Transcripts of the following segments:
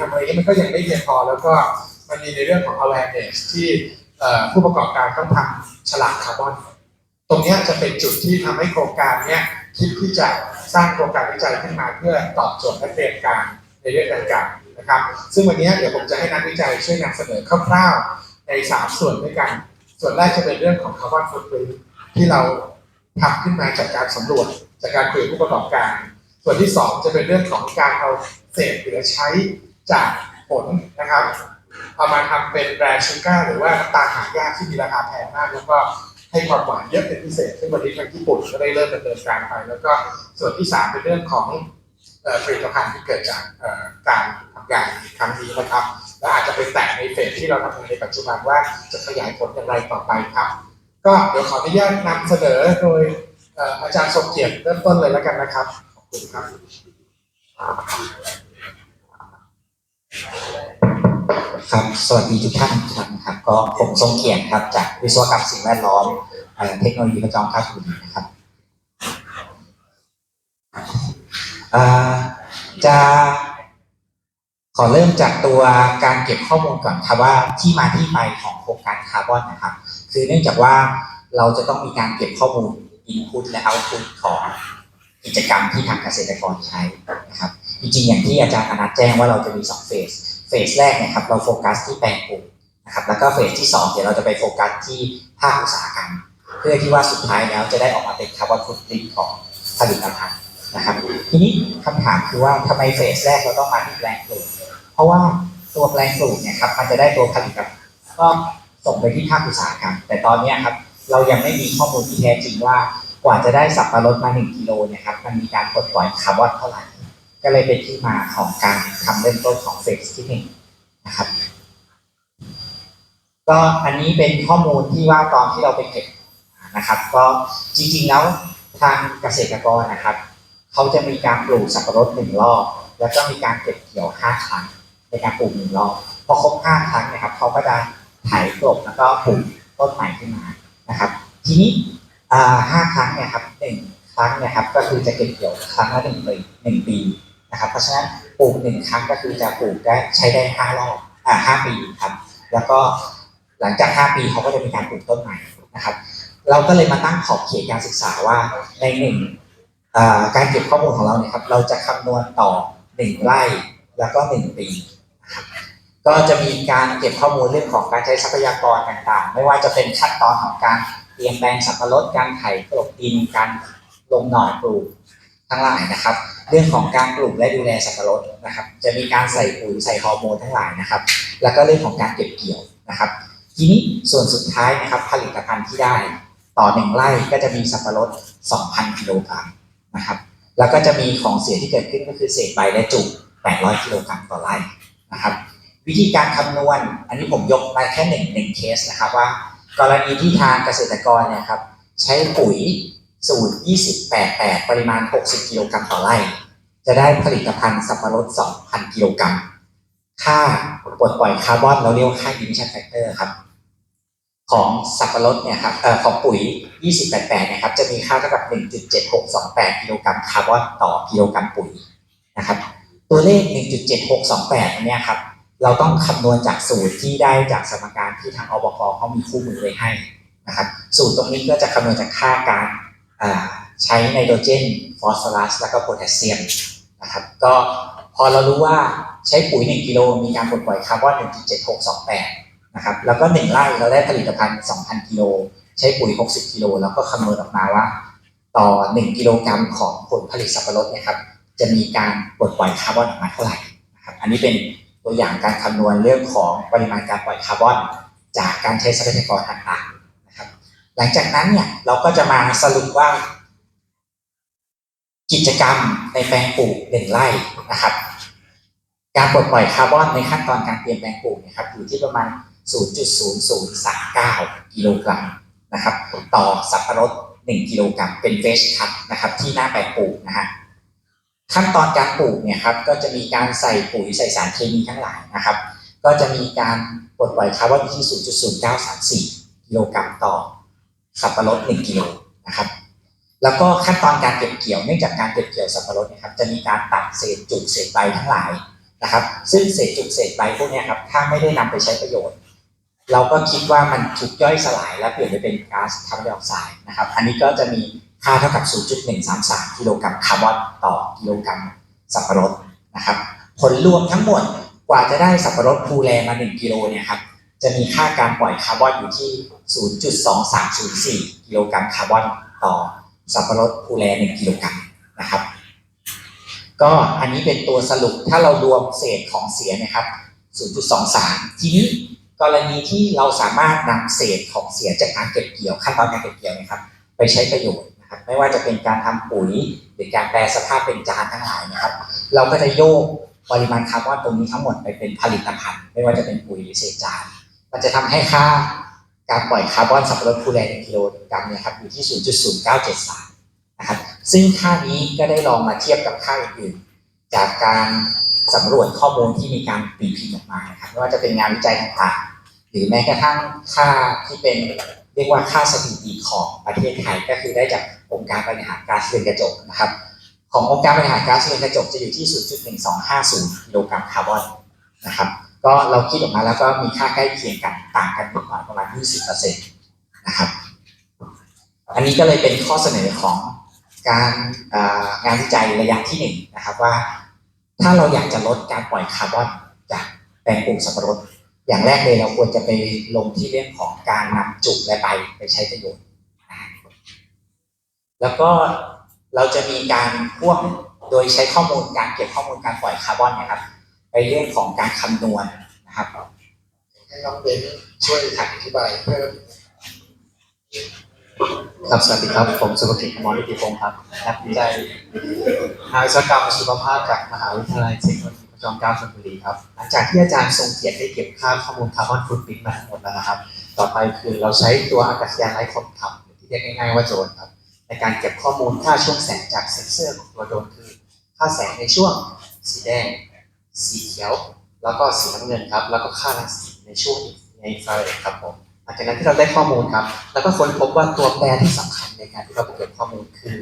ทำอะไรนี่มันก็ยังไม่เพียงพอ แล้วก็มันมีในเรื่องของ awareness ที่ผู้ประกอบการต้องทำฉลากคาร์บอน ตรงนี้จะเป็นจุดที่ทำให้โครงการนี้คิดที่จะสร้างโครงการวิจัยขึ้นมาเพื่อตอบโจทย์และเตรียมการในเรื่องดังกล่าวนะครับ ซึ่งวันนี้เดี๋ยวผมจะให้นักวิจัยช่วยนำเสนอคร่าวๆในสามส่วนด้วยกัน ส่วนแรกจะเป็นเรื่องของคาร์บอนฟุตปรินที่เราทำขึ้นมาจากการสำรวจจากการคุยกับผู้ประกอบการ ส่วนที่สองจะเป็นเรื่องของการเอาเศษเหลือใช้ จากผลนะครับเอามาทำเป็นแบรนด์ชูการ์หรือว่าน้ำตาลหายากที่มีราคาแพงมากแล้วก็ให้ความหวานเยอะเป็นพิเศษ ซึ่งวันนี้ทางญี่ปุ่นก็ได้เริ่มดำเนินการไป แล้วก็ส่วนที่สามเป็นเรื่องของผลิตภัณฑ์ที่เกิดจากการทำงานครั้งนี้นะครับและอาจจะไปแตะในเฟสที่เราทำงานในปัจจุบันว่าจะขยายผลอย่างไรต่อไปครับ ก็เดี๋ยวขออนุญาตนำเสนอโดยเอ่ออาจารย์สมเกียรติเริ่มต้นเลยแล้วกันนะครับขอบคุณครับ ครับ สวัสดีทุกท่านทุกท่านครับก็ผมทรงเกียรติครับ จากวิศวกรรมสิ่งแวดล้อมเทคโนโลยีประจอมคาสุรีนะครับจะขอเริ่มจากตัวการเก็บข้อมูลก่อนครับว่าที่มาที่ไปของโครงการคาร์บอนนะครับ คือเนื่องจากว่าเราจะต้องมีการเก็บข้อมูล Input และ Output ของกิจกรรมที่ทางเกษตรกรใช้นะครับ จริงๆ อย่างที่อาจารย์อนัทแจ้งว่าเราจะมีสองเฟส เฟสแรกเนะครับเราโฟกัสที่แปลงปลูกนะครับแล้วก็เฟสที่สองเดี๋ยวเราจะไปโฟกัสที่ภาคอุตสาหกรรม เพื่อที่ว่าสุดท้ายแล้วจะได้ออกมาเป็นคาร์บอนฟุตปรินของผลิตภัณฑ์นะครับทีนี้คำถามคือว่าทำไมเฟสแรกเราต้องมาที่แปลงปลูก เพราะว่าตัวแปลงปลูกเนี่ยครับมันจะได้ตัวผลิตภัณฑ์ก็ส่งไปที่ภาคอุตสาหกรรม แต่ตอนนี้ครับเรายังไม่มีข้อมูลที่แท้จริงว่ากว่าจะได้สับปะรดมา1กิโลเนี่ยครับมันมีการปลดปล่อยคาร์บอนเท่าไหร่ ก็เลยเป็นที่มาของการทำเริ่มต้นของเฟสที่หนึ่งนะครับ ก็อันนี้เป็นข้อมูลที่ว่าตอนที่เราไปเก็บนะครับ ก็จริงๆแล้วทางเกษตรกรนะครับเขาจะมีการปลูกสับปะรดหนึ่งรอบ แล้วก็มีการเก็บเกี่ยวห้าครั้งในการปลูกหนึ่งรอบพอครบห้าครั้งนะครับเขาก็จะไถกลบแล้วก็ปลูกต้นใหม่ขึ้นมานะครับ ทีนี้ห้าครั้งเนี่ยครับหนึ่งครั้งเนี่ยครับก็คือจะเก็บเกี่ยวครั้งละหนึ่งปีหนึ่งปี นะครับเพราะฉะนั้นปลูกหนึ่งครั้งก็คือจะปลูกได้ใช้ได้ห้ารอบอ่าห้าปีครับ แล้วก็หลังจากห้าปีเขาก็จะมีการปลูกต้นใหม่นะครับ เราก็เลยมาตั้งขอบเขตการศึกษาว่าในหนึ่งการเก็บข้อมูลของเราเนี่ยครับเราจะคำนวณต่อหนึ่งไร่แล้วก็หนึ่งปีครับก็จะมีการเก็บข้อมูลเรื่องของการใช้ทรัพยากรต่างๆ ไม่ว่าจะเป็นขั้นตอนของการเตรียมแปลงสับปะรดการไถกลบดินการลงหน่อปลูก ทั้งหลายนะครับ เรื่องของการปลูกและดูแลสับปะรดนะครับ จะมีการใส่ปุ๋ยใส่ฮอร์โมนทั้งหลายนะครับ แล้วก็เรื่องของการเก็บเกี่ยวนะครับ ทีนี้ส่วนสุดท้ายนะครับผลิตภัณฑ์ที่ได้ ต่อหนึ่งไร่ก็จะมีสับปะรด 2,000 กิโลกรัมนะครับ แล้วก็จะมีของเสียที่เกิดขึ้นก็คือเศษใบและจุก800 กิโลกรัมต่อไร่นะครับ วิธีการคำนวณ อันนี้ผมยกมาแค่หนึ่งหนึ่งเคสนะครับว่า กรณีที่ทางเกษตรกรเนี่ยครับใช้ปุ๋ย สูตร2088 ปริมาณ 60 กิโลกรัมต่อไร่ จะได้ผลิตภัณฑ์สับปะรด 2,000 กิโลกรัม ค่าปลดปล่อยคาร์บอนเราเรียกว่าค่า emission factor ครับ ของสับปะรดเนี่ยครับเอ่อของปุ๋ย 2088นี่ยครับ จะมีค่าเท่ากับ 1.7628 กิโลกรัมคาร์บอนต่อกิโลกรัมปุ๋ยนะครับ ตัวเลข 1.7628อันเนี้ยครับ เราต้องคำนวณจากสูตรที่ได้จากสมการที่ทางอบกเขามีคู่มือไว้ให้นะครับ สูตรตรงนี้ก็จะคำนวณจากค่าการ ใช้ไนโตรเจนฟอสฟอรัสแล้วก็โพแทสเซียมนะครับก็พอเรารู้ว่าใช้ปุ๋ย 1 กิโลมีการปลดปล่อยคาร์บอน 1.7628 นะครับแล้วก็ 1 ไร่เราได้ผลิตภัณฑ์ 2,000 กิโล ใช้ปุ๋ย 60 กิโล แล้วก็คำนวณออกมาว่า ต่อ 1 กิโลกรัมของผลผลิตสับปะรดเนี่ยครับจะมีการปลดปล่อยคาร์บอนออกมาเท่าไหร่นะครับอันนี้เป็นตัวอย่างการคำนวณเรื่องของปริมาณการปล่อยคาร์บอน จากการใช้ทรัพยากรต่างๆ หลังจากนั้นเนี่ยเราก็จะมาสรุปว่า กิจกรรมในแปลงปลูกหนึ่งไร่นะครับ การปลดปล่อยคาร์บอนในขั้นตอนการเตรียมแปลงปลูกเนะครับอยู่ที่ประมาณ 0.0039 กิโลกรัมนะครับ ต่อสับปะรด1กิโลกรัมเป็นเฟสคัทนะครับ ที่หน้าแปลงปลูกนะฮะขั้นตอนการปลูกเนี่ยครับก็จะมีการใส่ปุ๋ยใส่สารเคมีทั้งหลายนะครับ ก็จะมีการปลดปล่อยคาร์บอนอยู่ที่ 0.0934 กิโลกรัมต่อ สับปะรด1กิโลนะครับ แล้วก็ขั้นตอนการเก็บเกี่ยวเนื่องจากการเก็บเกี่ยวสับปะรดนะครับ จะมีการตัดเศษจุกเศษใบทั้งหลายนะครับ ซึ่งเศษจุกเศษใบพวกนี้ครับถ้าไม่ได้นำไปใช้ประโยชน์ เราก็คิดว่ามันถูกย่อยสลาย และเปลี่ยนไปเป็นก๊าซคาร์บอนไดออกไซด์นะครับ อันนี้ก็จะมีค่าเท่ากับ 0.133 กิโลกรัมคาร์บอนต่อกิโลกรัมสับปะรดนะครับ ผลรวมทั้งหมดกว่าจะได้สับปะรดภูแลมา 1 กิโลเนี่ยครับ จะมีค่าการปล่อยคาร์บอนอยู่ที่ 0.2304 กิโลกรัมคาร์บอนต่อสับปะรดภูแล1กิโลกรัมนะครับ ก็อันนี้เป็นตัวสรุปถ้าเรารวมเศษของเสียนะครับ 0.23 ทีนี้กรณีที่เราสามารถนำเศษของเสียจากการเก็บเกี่ยวขั้นตอนการเก็บเกี่ยวนะครับ ไปใช้ประโยชน์นะครับ ไม่ว่าจะเป็นการทำปุ๋ยหรือการแปลสภาพเป็นจานทั้งหลายนะครับ เราก็จะโยกปริมาณคาร์บอนตรงนี้ทั้งหมดไปเป็นผลิตภัณฑ์ ไม่ว่าจะเป็นปุ๋ยหรือเศษจาน มันจะทำให้ค่าการปล่อยคาร์บอนสับปะรดคูแลนกิโลกรัมเนี่ยครับอยู่ที่ 0.0973 นะครับ ซึ่งค่านี้ก็ได้ลองมาเทียบกับค่าอื่นๆ จากการสำรวจข้อมูลที่มีการตีพิมพ์ออกมานะครับไม่ว่าจะเป็นงานวิจัยต่างๆ หรือแม้กระทั่งค่าที่เป็นเรียกว่าค่าสถิติของประเทศไทยก็คือได้จากองค์การบริหารก๊าซเรือนกระจกนะครับ ขององค์การบริหารก๊าซเรือนกระจกจะอยู่ที่ 0.1250 กิโลกรัมคาร์บอนนะครับ ก็เราคิดออกมาแล้วก็มีค่าใกล้เคียงกันต่างกันนิดหน่อยประมาณ 20%นะครับ อันนี้ก็เลยเป็นข้อเสนอของการงานวิจัยระยะที่หนึ่งนะครับว่า ถ้าเราอยากจะลดการปล่อยคาร์บอนจากแปลงปลูกสับปะรดอย่างแรกเลยเราควรจะไปลงที่เรื่องของการนำจุกและใบไปใช้ประโยชน์ แล้วก็เราจะมีการพ่วงโดยใช้ข้อมูลการเก็บข้อมูลการปล่อยคาร์บอนนะครับ ไปเรื่องของการคำนวณนะครับให้น้องเบนช่วยอธิบายเพิ่มครับสวัสดีครับ ผมสุภกิจมอนิติพงศ์ครับนักวิจัยทางวิศวกรรมสุขภาพจากมหาวิทยาลัยเทคโนโลยีพระจอมเกล้าชลบุรีครับหลังจากที่อาจารย์ทรงเกียรติได้เก็บค่าข้อมูลคาร์บอนฟุตปรินท์มาทั้งหมดแล้วนะครับ ต่อไปคือเราใช้ตัวอากาศยานไร้คนขับหรือที่เรียกง่ายๆว่าโดรนครับ ในการเก็บข้อมูลค่าช่วงแสงจากเซ็นเซอร์ของตัวโดรนคือ ค่าแสงในช่วงสีแดง สีเขียว แล้วก็สีน้ำเงินครับ แล้วก็ค่ารังสีในช่วงในอินฟาเรดครับผมหลังจากนั้นที่เราได้ข้อมูลครับ แล้วก็ค้นพบว่าตัวแปรที่สำคัญในการที่เราเก็บข้อมูลคือ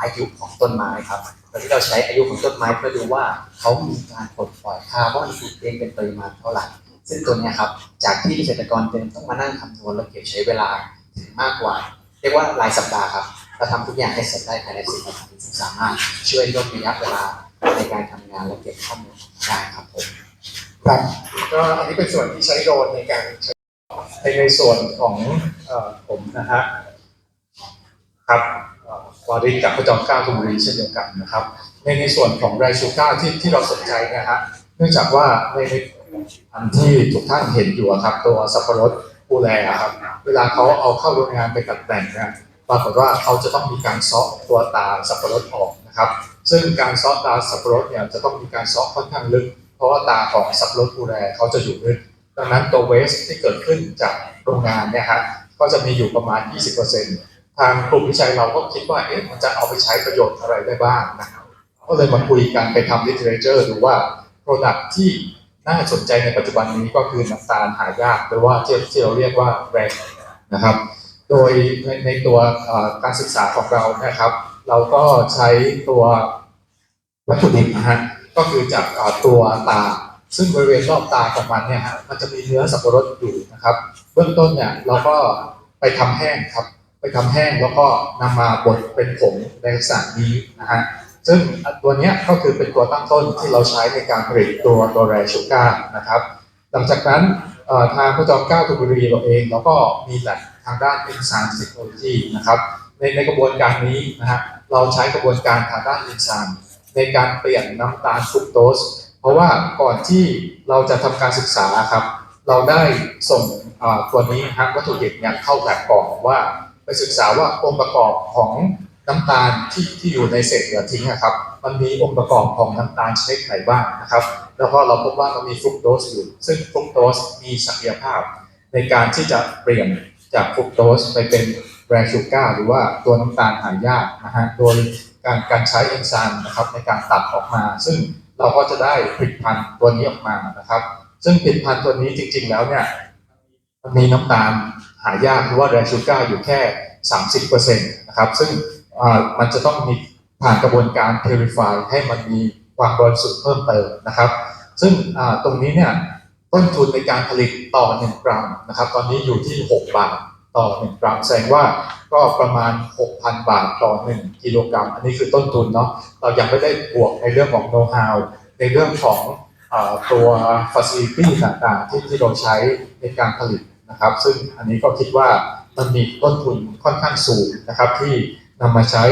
อายุของต้นไม้ครับโดยที่เราใช้อายุของต้นไม้เพื่อดูว่าเขามีการปลดปล่อยคาร์บอนฟุตปรินท์เป็นปริมาณเท่าไหร่ ซึ่งตัวนี้ครับ จากที่เกษตรกรเดิมต้องมานั่งคำนวณและเก็บใช้เวลาถึงมากกว่า เรียกว่ารายสัปดาห์ครับ เราทำทุกอย่างให้เสร็จได้ภายในสิบนาทีซึ่งสามารถช่วยลดระยะเวลา ในการทำงานและเก็บข้อมูลได้ครับผมครับก็อันนี้เป็นส่วนที่ใช้โดรนในการใช้ในในส่วนของออผมนะฮะครับวาริศจากพระจอมเกล้าธนบุรีเช่นเดียวกันนะครับ ในในส่วนของไรชูก้าที่ที่เราสนใจนะฮะเนื่องจากว่าในอันที่ทุกท่านเห็นอยู่ครับ ตัวสับปะรดปูแลครับ เวลาเขาเอาเข้าโรงงานไปตัดแต่งนี่ยปรากฏว่าเขาจะต้องมีการซาะตัวตาสับปะรดออกนะครับ ซึ่งการซาะตาสับปะรดเนี่ยจะต้องมีการเซาะค่อนข้างลึก เพราะว่าตาของสับปะรดปูแลเขาจะอยู่ลึก ดังนั้นตัวเวสที่เกิดขึ้นจากโรงงานเนี่ยฮะก็จะมีอยู่ประมาณ 20%ทางกลุ่มวิจัยเราก็คิดว่าเอ๊ะมันจะเอาไปใช้ประโยชน์อะไรได้บ้างนะครับก็เลยมาคุยกันไปทำ literature ดูว่า product ที่น่าสนใจในปัจจุบันนี้ก็คือน้ำตาลหายากหรือว่าที่เราเรียกว่าแรงนะครับ โดยในในตัวการศึกษาของเรานะครับ เราก็ใช้ตัว วัตถุดิบนะฮะก็คือจากตัวตา ซึ่งบริเวณรอบตาของมันเนี่ยฮะมันจะมีเนื้อสับปะรดอยู่นะครับ เบื้องต้นเนี่ยเราก็ไปทำแห้งครับ ไปทำแห้งแล้วก็นำมาบดเป็นผงในลักษณะนี้นะฮะซึ่งตัวเนี้ยก็คือเป็นตัวตั้งต้นที่เราใช้ในการผลิตตัวตัวแรชูการ์นะครับ หลังจากนั้นทางพระจอมเกล้าธนบุรีเราเองเราก็มีแลบทางด้านเอนไซม์เทคโนโลยีนะครับในในกระบวนการนี้นะฮะเราใช้กระบวนการทางด้านเอนไซม์ ในการเปลี่ยนน้ำตาลฟรุกโตส เพราะว่าก่อนที่เราจะทำการศึกษาครับ เราได้ส่งตัวนี้ครับวัตถุดิบเนี่ยเข้าแลบก่อนว่าไปศึกษาว่าองค์ประกอบของน้ำตาลที่ที่อยู่ในเศษเหลือทิ้งนะครับ มันมีองค์ประกอบของน้ำตาลชนิดไหนบ้างนะครับ แล้วก็เราพบว่ามันมีฟรุกโตสอยู่ ซึ่งฟรุกโตสมีศักยภาพ ในการที่จะเปลี่ยนจากฟรุกโตสไปเป็นแรชูก้าหรือว่าตัวน้ำตาลหายากนะฮะ โดย การการใช้เอนไซม์นะครับในการตัดออกมา ซึ่งเราก็จะได้ผลิตภัณฑ์ตัวนี้ออกมานะครับ ซึ่งผลิตภัณฑ์ตัวนี้จริง ๆ แล้วเนี่ยมีน้ำตาลหายากหรือว่าแรชูกาอยู่แค่ 30%นะครับ ซึ่งมันจะต้องมีผ่านกระบวนการ purify ให้มันมีความบริสุทธิ์เพิ่มเติมนะครับ ซึ่งตรงนี้เนี่ยต้นทุนในการผลิตต่อ 1 กรัมนะครับ ตอนนี้อยู่ที่ 6 บาท ต่อ1กรัมแสดงว่าก็ประมาณ 6,000 บาทต่อ 1 กิโลกรัม อันนี้คือต้นทุนเนาะเรายังไม่ได้บวกในเรื่องของโน้ตฮาวในเรื่องของอตัว facility ต่างๆที่ที่เราใช้ในการผลิตนะครับ ซึ่งอันนี้ก็คิดว่ามันมีต้นทุนค่อนข้างสูงนะครับ ที่นำมาใช้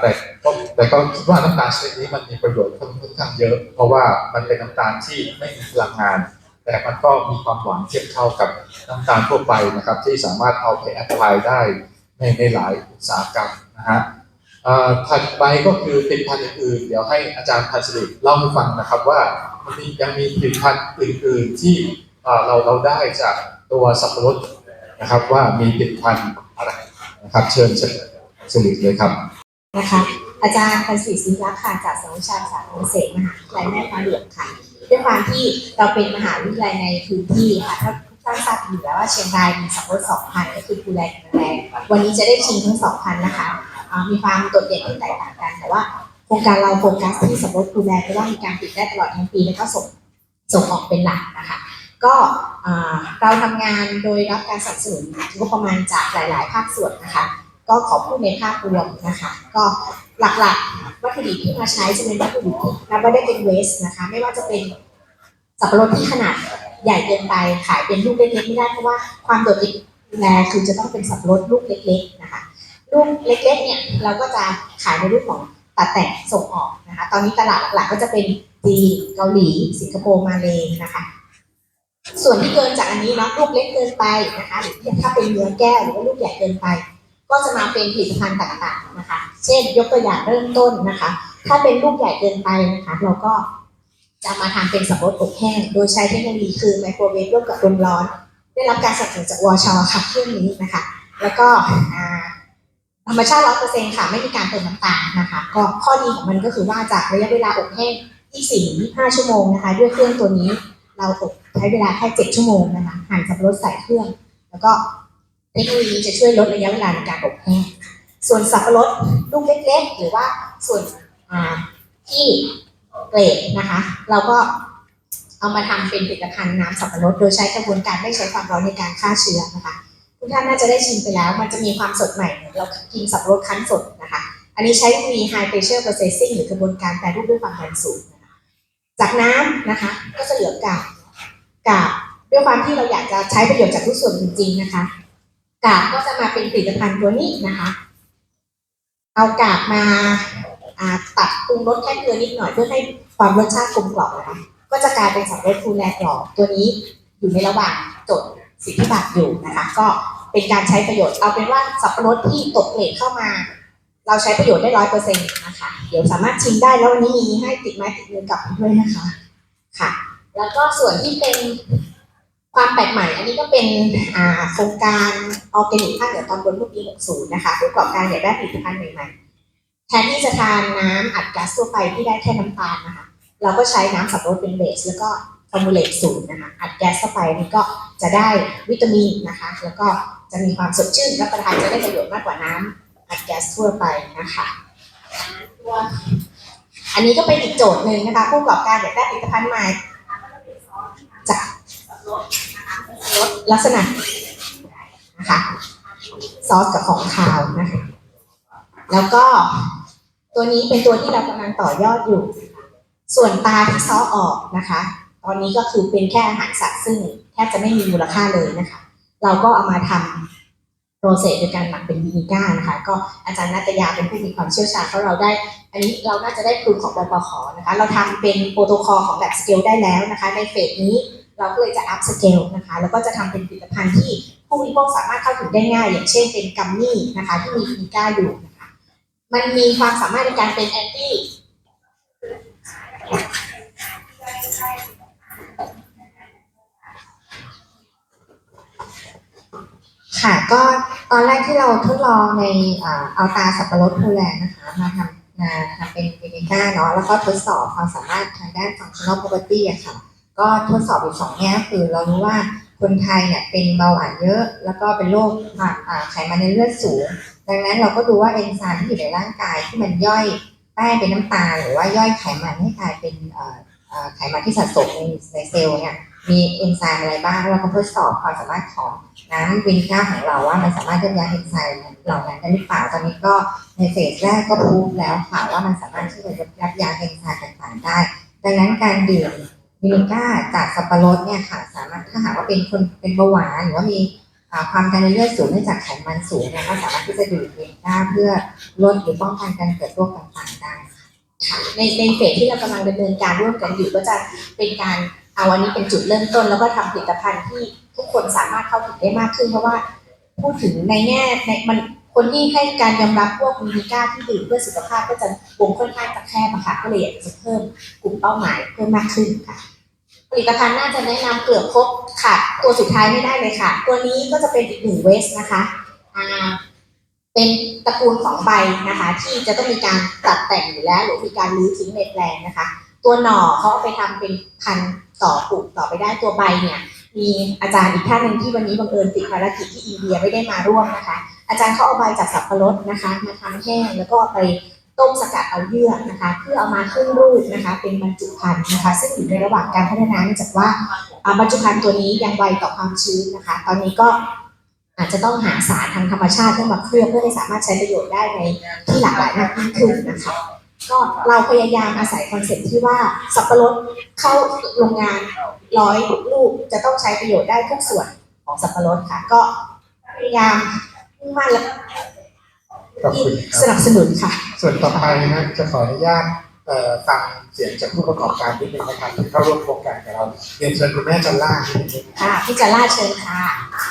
แต่ก็แต่ก็คิดว่าน้ำตาลชนิดนี้มันมีประโยชน์ค่อนข้างเยอะ เพราะว่ามันเป็นน้ำตาลที่ไม่มีพลังงาน แต่มันก็มีความหวานเทียบเท่ากับน้ำตาลทั่วไปนะครับ ที่สามารถเอาไปแอพพลายได้ในในหลายอุตสาหกรรมนะฮะถัดไปก็คือผลิตภัณฑ์อื่นๆเดี๋ยวให้อาจารย์พันศิริเล่าให้ฟังนะครับว่ามันมียังมีผลิตภัณฑ์อื่น ๆ ที่เราเราได้จากตัวสับปะรดนะครับ ว่ามีผลิตภัณฑ์อะไรนะครับ เชิญเชิญพันศิริเลยครับนะคะอาจารย์พันศรีศิลป์ค่ะจากสาวิชาสาขาเกษตรมหาวิทยาลัยแม่ฟ้าหลวงค่ะ ด้วยความที่เราเป็นมหาวิทยาลัยในพื้นที่ค่ะถ้าทุกท่านทราบอยู่แล้วว่าเชียงรายมีสับปะรดสองพันก็คือภูแลกับแรงวันนี้จะได้ชิมทั้งสองพันนะคะมีความโดดเด่นที่แตกต่างกัน แต่ว่าโครงการเราโฟกัสที่สับปะรดภูแลเพราะว่ามีการผลิตได้ตลอดทั้งปีแล้วก็ส่งส่งออกเป็นหลักนะคะก็เราทำงานโดยรับการสนับสนุนงบประมาณจากหลาย ๆ ภาคส่วนนะคะ ก็ขอพูดในภาพรวมนะคะ ก็ หลักๆวัตถุดิบที่มาใช้จะเป็นวัตถุดิบนับว่าได้เป็นเวสนะคะ ไม่ว่าจะเป็นสับปะรดที่ขนาดใหญ่เกินไปขายเป็นลูกเล็กๆไม่ได้เพราะว่าความโดดเด่นแลคือจะต้องเป็นสับปะรดลูกเล็ก ๆนะคะลูกเล็กๆเนี่ยเราก็จะขายในรูปของตัดแต่งส่งออกนะคะ ตอนนี้ตลาดหลักๆก็จะเป็นจีนเกาหลี สิงคโปร์มาเลยนะคะ ส่วนที่เกินจากอันนี้เนาะลูกเล็กเกินไปนะคะหรือถ้าเป็นเนื้อแก้วหรือว่าลูกใหญ่เกินไป ก็จะมาเป็นผลิตภัณฑ์ต่างๆนะคะ เช่นยกตัวอย่างเริ่มต้นนะคะ ถ้าเป็นลูกใหญ่เกินไปนะคะ เราก็จะมาทำเป็นสับปะรดอบแห้ง โดยใช้เทคโนโลยีคือไมโครเวฟร่วมกับลมร้อน ได้รับการสนับสนุนจากวชค่ะเครื่องนี้นะคะ แล้วก็ธรรมชาติร้อยเปอร์เซ็นต์ค่ะ ไม่มีการเติมน้ำตาลนะคะ ก็ข้อดีของมันก็คือว่าจากระยะเวลาอบแห้ง 24-25 ชั่วโมงนะคะ ด้วยเครื่องตัวนี้เราอบใช้เวลาแค่ 7 ชั่วโมงนะคะหั่นสับปะรดใส่เครื่อง แล้วก็ เทคโนโลยีจะช่วยลดระยะเวลาในการอบแห้งส่วนสับปะรดลูกเล็กๆ หรือว่าส่วนที่เกรดนะคะ เราก็เอามาทำเป็นผลิตภัณฑ์น้ำสับปะรดโดยใช้กระบวนการไม่ใช้ความร้อนในการฆ่าเชื้อนะคะทุกท่านน่าจะได้ชิมไปแล้ว มันจะมีความสดใหม่ เรากินสับปะรดคั้นสดนะคะ อันนี้ใช้มี high pressure processing หรือกระบวนการแปรรูปด้วยความดันสูงจากน้ำนะคะ ก็จะเหลือกากกากด้วยความที่เราอยากจะใช้ประโยชน์จากทุกส่วนจริง ๆ นะคะ กากก็จะมาเป็นผลิตภัณฑ์ตัวนี้นะคะ เอากากมาตัดปรุงรสแค่เกลือนิดหน่อยเพื่อให้ความรสชาติกลมกล่อมนะคะ ก็จะกลายเป็นสับปะรดฟูแลกรอตัวนี้อยู่ในระหว่างจดสิทธิบัตรอยู่นะคะ ก็เป็นการใช้ประโยชน์เอาเป็นว่าสับปะรดที่ตกเกรดเข้ามา เราใช้ประโยชน์ได้ร้อยเปอร์เซ็นต์นะคะ เดี๋ยวสามารถชิมได้แล้ววันนี้มีให้ติดไม้ติดมือกลับด้วยนะคะค่ะ แล้วก็ส่วนที่เป็น ความแปลกใหม่อันนี้ก็เป็นโครงการออร์แกนิกภาคเหนือตอนบนเมื่อปี 60 นะคะผู้ประกอบการอยากได้ผลิตภัณฑ์ใหม่ๆ แทนที่จะทานน้ำอัดก๊าซทั่วไปที่ได้แค่น้ำตาลนะคะ เราก็ใช้น้ำสับปะรดเป็นเบส แล้วก็ฟอร์มูลเลตสูตรนะคะ อัดแก๊สเข้าไปนี่ก็จะได้วิตามินนะคะ แล้วก็จะมีความสดชื่นรับประทานจะได้ประโยชน์มากกว่าน้ำอัดแก๊สทั่วไปนะคะตัวอันนี้ก็เป็นอีกโจทย์หนึ่งนะคะผู้ประกอบการอยากได้ผลิตภัณฑ์ใหม่จาก ลดลักษณะนะคะซอสกับของคาวนะคะแล้วก็ตัวนี้เป็นตัวที่เรากำลังต่อยอดอยู่ ส่วนตาที่ซ้อออกนะคะ ตอนนี้ก็คือเป็นแค่อาหารสัตว์ซึ่งแทบจะไม่มีมูลค่าเลยนะคะ เราก็เอามาทำโปรเซสโดยการหมักเป็นวินิก้านะคะ ก็อาจารย์นัตยาเป็นผู้มีความเชี่ยวชาญเพราะเราได้ อันนี้เราน่าจะได้ครูของบปขนะคะ เราทำเป็นโปรโตคอลของแบบสเกลได้แล้วนะคะ ในเฟสนี้ เราก็เลยจะอัพสเกลนะคะแล้วก็จะทำเป็นผลิตภัณฑ์ที่ผู้บริโภคสามารถเข้าถึงได้ง่าย อย่างเช่นเป็นกัมมี่นะคะที่มีฟีก้าอยู่นะคะมันมีความสามารถในการเป็นแอนตี้ค่ะก็ตอนแรกที่เราทดลองในเอาตาสับปะรดพูแลนนะคะมาทำมาทำเป็นเวนิก้าเนาะแล้วก็ทดสอบความสามารถทางด้าน functional property อะค่ะ ก็ทดสอบอีกสองแง่คือเรารู้ว่าคนไทยเนี่ยเป็นเบาหวานเยอะ แล้วก็เป็นโรคไขมันในเลือดสูง ดังนั้นเราก็ดูว่าเอนไซม์ที่อยู่ในร่างกายที่มันย่อยแป้งเป็นน้ำตาลหรือว่าย่อยไขมันให้กลายเป็นไขมันที่สะสมในในเซลล์เนี่ยมีเอนไซม์อะไรบ้างแล้วก็ทดสอบความสามารถของน้ำวินก้าของเราว่ามันสามารถยับยั้งเอนไซม์เหล่านั้นได้หรือเปล่าตอนนี้ก็ในเฟสแรกก็พูดแล้วค่ะว่ามันสามารถที่จะยับยั้งเอนไซม์ต่างๆได้ ดังนั้นการดื่ม วินิก้าจากสับปะรดเนี่ยค่ะ สามารถถ้าหากว่าเป็นคนเป็นเบาหวานหรือว่ามีความดันในเลือดสูงเนื่องจากไขมันสูงเนี่ยก็สามารถที่จะดื่มวินิก้าเพื่อลดหรือป้องกันการเกิดโรคต่างๆได้ค่ะในในเฟสที่เรากำลังดำเนินการร่วมกันอยู่ก็จะเป็นการเอาอันนี้เป็นจุดเริ่มต้น แล้วก็ทำผลิตภัณฑ์ที่ทุกคนสามารถเข้าถึงได้มากขึ้น เพราะว่าพูดถึงในแง่ในมันคนที่ให้การยอมรับพวกวินิก้าที่ดื่มเพื่อสุขภาพก็จะวงค่อนข้างจะแคบค่ะก็เลยอยากจะเพิ่มกลุ่มเป้าหมายเพิ่มมากขึ้นค่ะ ผลิตภัณฑ์น่าจะแนะนำเกือบครบค่ะตัวสุดท้ายไม่ได้เลยค่ะ ตัวนี้ก็จะเป็นอีกหนึ่งเวสนะคะอ่าเป็นตระกูลของใบนะคะ ที่จะต้องมีการตัดแต่งอยู่แล้ว หรือมีการรื้อทิ้งในแปลงนะคะ ตัวหน่อเขาเอาไปทำเป็นพันธุ์ต่อปลูกต่อไปได้ตัวใบเนี่ย มีอาจารย์อีกท่านหนึ่งที่วันนี้บังเอิญติดภารกิจที่อินเดียไม่ได้มาร่วมนะคะ อาจารย์เขาเอาใบจากสับปะรดนะคะมาทำแห้งแล้วก็ไป ต้มสกัดเอาเยื่อนะคะเพื่อเอามาขึ้นรูปนะคะ เป็นบรรจุภัณฑ์นะคะ ซึ่งอยู่ในระหว่างการพัฒนาเนื่องจากว่าบรรจุภัณฑ์ตัวนี้ยังไวต่อความชื้นนะคะ ตอนนี้ก็อาจจะต้องหาสารทางธรรมชาติเพื่อมาเคลือบเพื่อให้สามารถใช้ประโยชน์ได้ในที่หลากหลายมากยิ่งขึ้นนะคะก็เราพยายามอาศัยคอนเซ็ปต์ที่ว่าสับปะรดเข้าโรงงานร้อยลูกจะต้องใช้ประโยชน์ได้ทุกส่วนของสับปะรดค่ะ ก็พยายามมุ่งมั่นและ ขอบคุณคสรับนับสนุนค่ะ ส่วนต่อไปนะฮะจะขออนุญาตเอ่อฟังเสียงจากผู้ประกอบการนิดนึงนะครับที่เข้าร่วมโครงการกับเราเรียนเชิญคุณแม่จันล่านิดนึง ค่ะพี่จะล่าเชิญค่ะค